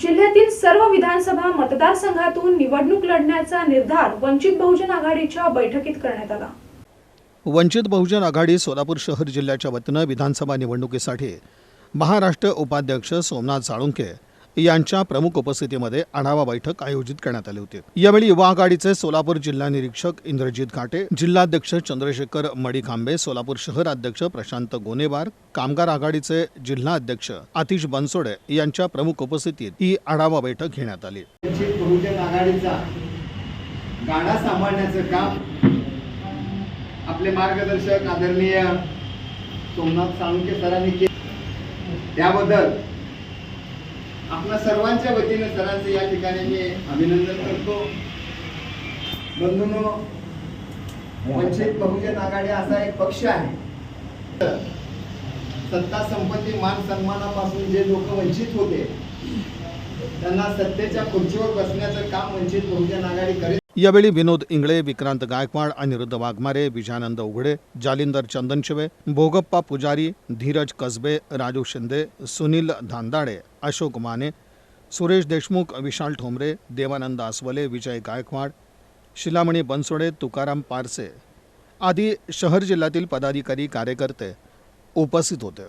जिल्ह्यातील सर्व विधानसभा मतदारसंघातून निवडणूक लढण्याचा निर्धार वंचित बहुजन आघाडीच्या बैठकीत करण्यात आला. वंचित बहुजन आघाडी सोलापूर शहर जिल्ह्याच्या वतीनं विधानसभा निवडणुकीसाठी महाराष्ट्र उपाध्यक्ष सोमनाथ साळुंके यांच्या प्रमुख उपस्थितीमध्ये आढावा बैठक आयोजित करण्यात आली होती. यावेळी युवा आघाडीचे सोलापूर जिल्हा निरीक्षक इंद्रजित घाटे जिल्हाध्यक्ष चंद्रशेखर मडिखांबे सोलापूर शहर अध्यक्ष प्रशांत गोनेवार कामगार आघाडीचे जिल्हा अध्यक्ष आतिश बनसोडे यांच्या प्रमुख उपस्थितीत ही आढावा बैठक घेण्यात आली. आघाडीचा गाडा सांभाळण्याचं काम आपले मार्गदर्शक आदरणीय सोमनाथ साळुंके सरांनी केले. त्याबद्दल आपल्या सर्वांच्या वतीनं सरांचं या ठिकाणी मी अभिनंदन करतो. बंधूनो वंचित बहुजन आघाडी असा एक पक्ष आहे. सत्ता संपत्ती मान सन्मानापासून जे लोक वंचित होते त्यांना सत्तेच्या खुर्चीवर बसण्याचं काम वंचित बहुजन आघाडी करीत यावेळी विनोद इंगळे विक्रांत गायकवाड अनिरुद्ध वाघमारे विजयानंद उघडे जालिंदर चंदनशिवे भोगप्पा पुजारी धीरज कसबे राजू शिंदे सुनील धांदाडे अशोक माने सुरेश देशमुख विशाल ठोंबरे देवानंद आसवले विजय गायकवाड शिलामणी बनसोडे तुकाराम पारसे आदी शहर जिल्ह्यातील पदाधिकारी कार्यकर्ते उपस्थित होते.